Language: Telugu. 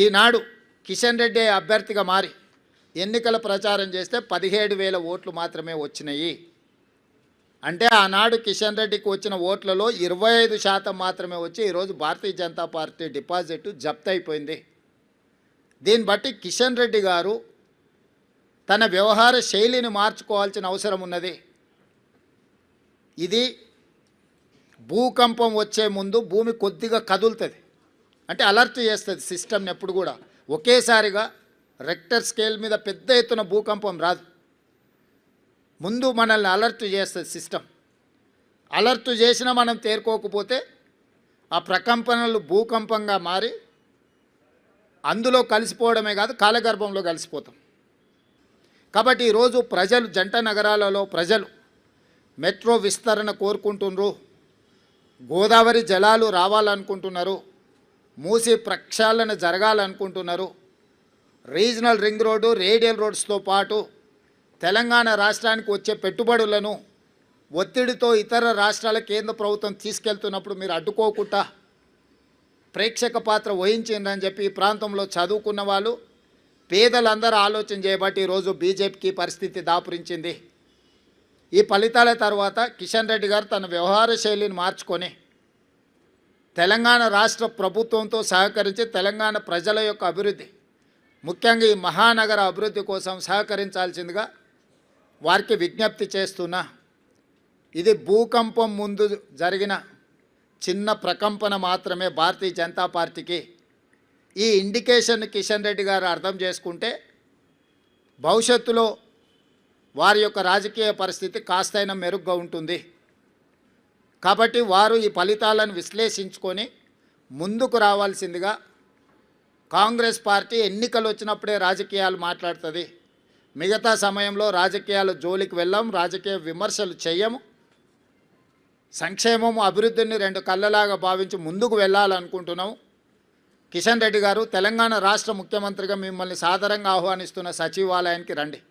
ఈనాడు కిషన్ రెడ్డి అభ్యర్థిగా మారి ఎన్నికల ప్రచారం చేస్తే పదిహేడు వేల ఓట్లు మాత్రమే వచ్చినాయి. అంటే ఆనాడు కిషన్ రెడ్డికి వచ్చిన ఓట్లలో ఇరవై ఐదు శాతం మాత్రమే వచ్చి ఈరోజు భారతీయ జనతా పార్టీ డిపాజిట్ జప్తు అయిపోయింది. దీన్ని బట్టి కిషన్ రెడ్డి గారు తన వ్యవహార శైలిని మార్చుకోవాల్సిన అవసరం ఉన్నది. ఇది భూకంపం వచ్చే ముందు భూమి కొద్దిగా కదులుతుంది. అంటే అలర్ట్ చేస్తుంది సిస్టమ్ని ఎప్పుడు కూడా. ఒకేసారిగా రెక్టర్ స్కేల్ మీద పెద్ద ఎత్తున భూకంపం రాదు. ముందు మనల్ని అలర్ట్ చేస్తుంది సిస్టమ్. అలర్ట్ చేసినా మనం తేరుకోకపోతే ఆ ప్రకంపనలు భూకంపంగా మారి అందులో కలిసిపోవడమే కాదు కాలగర్భంలో కలిసిపోతాం. కాబట్టి ఈరోజు ప్రజలు జంట నగరాలలో ప్రజలు మెట్రో విస్తరణ కోరుకుంటున్నారు. గోదావరి జలాలు రావాలనుకుంటున్నారు. మూసి ప్రక్షాళన జరగాలనుకుంటున్నారు. రీజనల్ రింగ్ రోడ్డు రేడియల్ రోడ్స్తో పాటు తెలంగాణ రాష్ట్రానికి వచ్చే పెట్టుబడులను ఒత్తిడితో ఇతర రాష్ట్రాల కేంద్ర ప్రభుత్వం తీసుకెళ్తున్నప్పుడు మీరు అడ్డుకోకుండా ప్రేక్షక పాత్ర వహించిందని చెప్పి ఈ ప్రాంతంలో చదువుకున్న వాళ్ళు పేదలందరూ ఆలోచన చేయబట్టి ఈరోజు బీజేపీకి పరిస్థితి దాపురించింది. ఈ ఫలితాల తర్వాత కిషన్ రెడ్డి గారు తన వ్యవహార శైలిని మార్చుకొని తెలంగాణ రాష్ట్ర ప్రభుత్వంతో సహకరించి తెలంగాణ ప్రజల యొక్క అభివృద్ధి ముఖ్యంగా ఈ మహానగర అభివృద్ధి కోసం సహకరించాల్సిందిగా వారికి విజ్ఞప్తి చేస్తున్నా. ఇది భూకంపం ముందు జరిగిన చిన్న ప్రకంపన మాత్రమే భారతీయ జనతా పార్టీకి. ఈ ఇండికేషన్ కిషన్ రెడ్డి గారు అర్థం చేసుకుంటే భవిష్యత్తులో వారి యొక్క రాజకీయ పరిస్థితి కాస్తైనా మెరుగ్గా ఉంటుంది. కాబట్టి వారు ఈ ఫలితాలను విశ్లేషించుకొని ముందుకు రావాల్సిందిగా కాంగ్రెస్ పార్టీ ఎన్నికలు వచ్చినప్పుడే రాజకీయాలు మాట్లాడుతుంది. మిగతా సమయంలో రాజకీయాల జోలికి వెళ్ళాం రాజకీయ విమర్శలు చేయము. సంక్షేమము అభివృద్ధిని రెండు కళ్ళలాగా భావించి ముందుకు వెళ్ళాలనుకుంటున్నాం. కిషన్ రెడ్డి గారు తెలంగాణ రాష్ట్ర ముఖ్యమంత్రిగా మిమ్మల్ని సాదరంగా ఆహ్వానిస్తున్న సచివాలయానికి రండి.